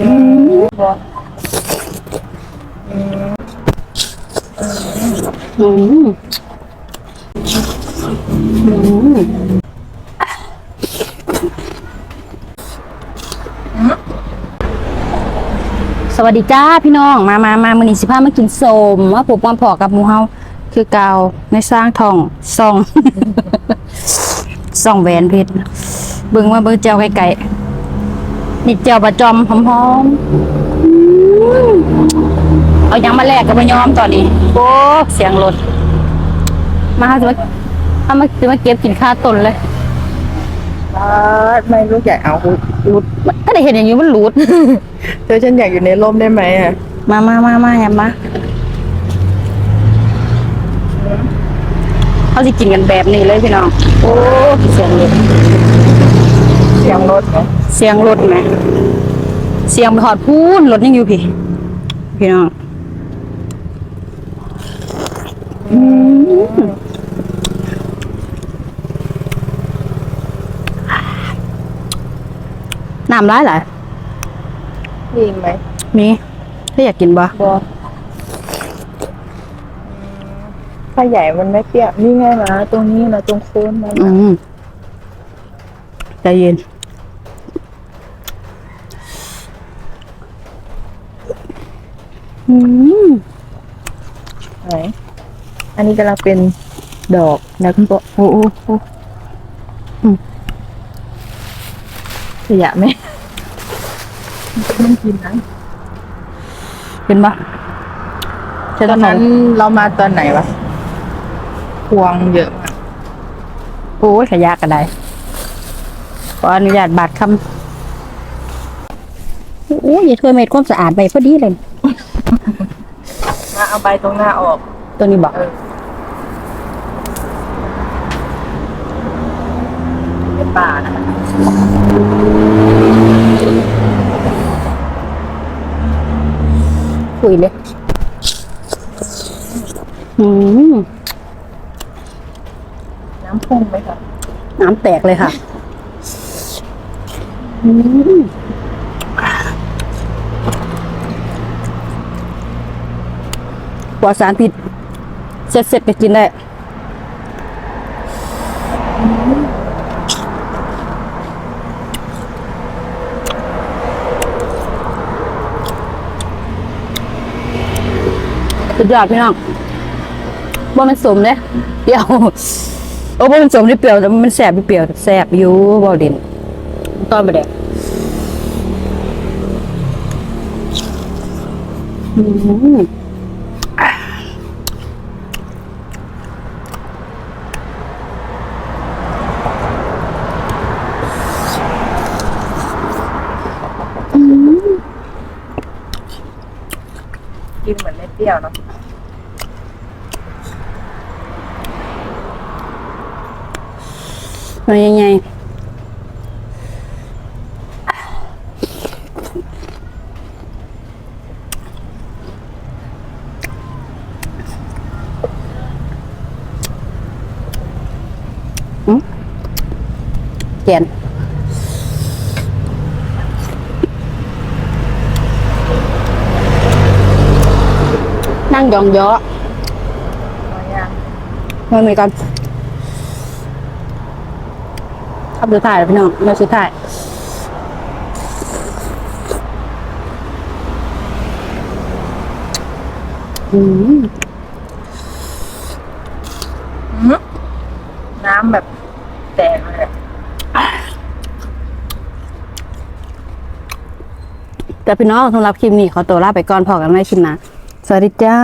อืมอืมสวัสดีจ้าพี่น้อง มามามามือนี้สิพามากินสมว่าปลูกความพอกับหมูเฮาคือเกาวในสร้างทองซองซองแหวนเพชรเบิ่งว่าเบิ่งเจ้าไก่ๆ นี่เจ้าประจอมหอมๆอืมเอายังมาแลกกับมายอมตอนนี้ โอ้เสียงรถมาหาจะมาเอามาจะมาเก็บกินข้าวต้นเลยบ้าดไม่รู้อยากเอารูดถ้าได้เห็นอย่างนี้มันรูดเธอฉันอยากอยู่ในร่มได้ไหมอะมามามามาอย่ามาเขาสิกินกันแบบนี้เลยพี่น้อง โอ้เสียงรถเสียงรถ เหรอเสียงรถไหมเสียงไปหอดพูนรถยังอยู่พี่ พี่น้องอืมน้ำร้ายหลายมีไหมมีถ้าอยากกินบ่บ่ถ้าใหญ่มันไม่เปรี้ยวนี่ไงนะตรงนี้นะตรงโคนมันอืมใจเย็น อืมไหนอันนี้กำลังเป็นดอกแล้วก็โอ้โอ้โอ้ขยะไหมไม่กินนะเป็นปะใช่ตตออนนนั้นั้นนเรามาตอนไหนวะพวงเยอะมากโอ้ยขยะกันได้ขออนุญาตบาดคำโอ้ยอย่าถ้วยเม็ดความสะอาดไปพอดีเลย มาเอาใบตรงหน้าออก ตัวนี้บอกเออเป็นป่านะคะคุยเลยอืมน้ำพุ่งไหมคะน้ำแตกเลยค่ะ อืม ปลอดสารพิษเสร็จเสร็จๆก็กินได้สุดยอดพี่น้องบ่มันสมเลยเปรี้ยวโอ้บ่มันสมที่เปรี้ยวแต่มันแสบอยู่เปรี้ยวแสบอยู่บ่ด่นตอนไปแดกอืม กินเหมือนไม่เปรี้ยวเนาะมันยังไงอืมแกน ยองเยอะมาย่างมันมีกันขับสุดท้ายแล้วพี่น้องเราสุดท้ายอืมน้ำแบบแตกเลยอะแต่พี่น้องสำหรับคลิปนี้ขอตัวลาไปก่อนพอกันไม่คลิปหนะ สวัสดีจ้า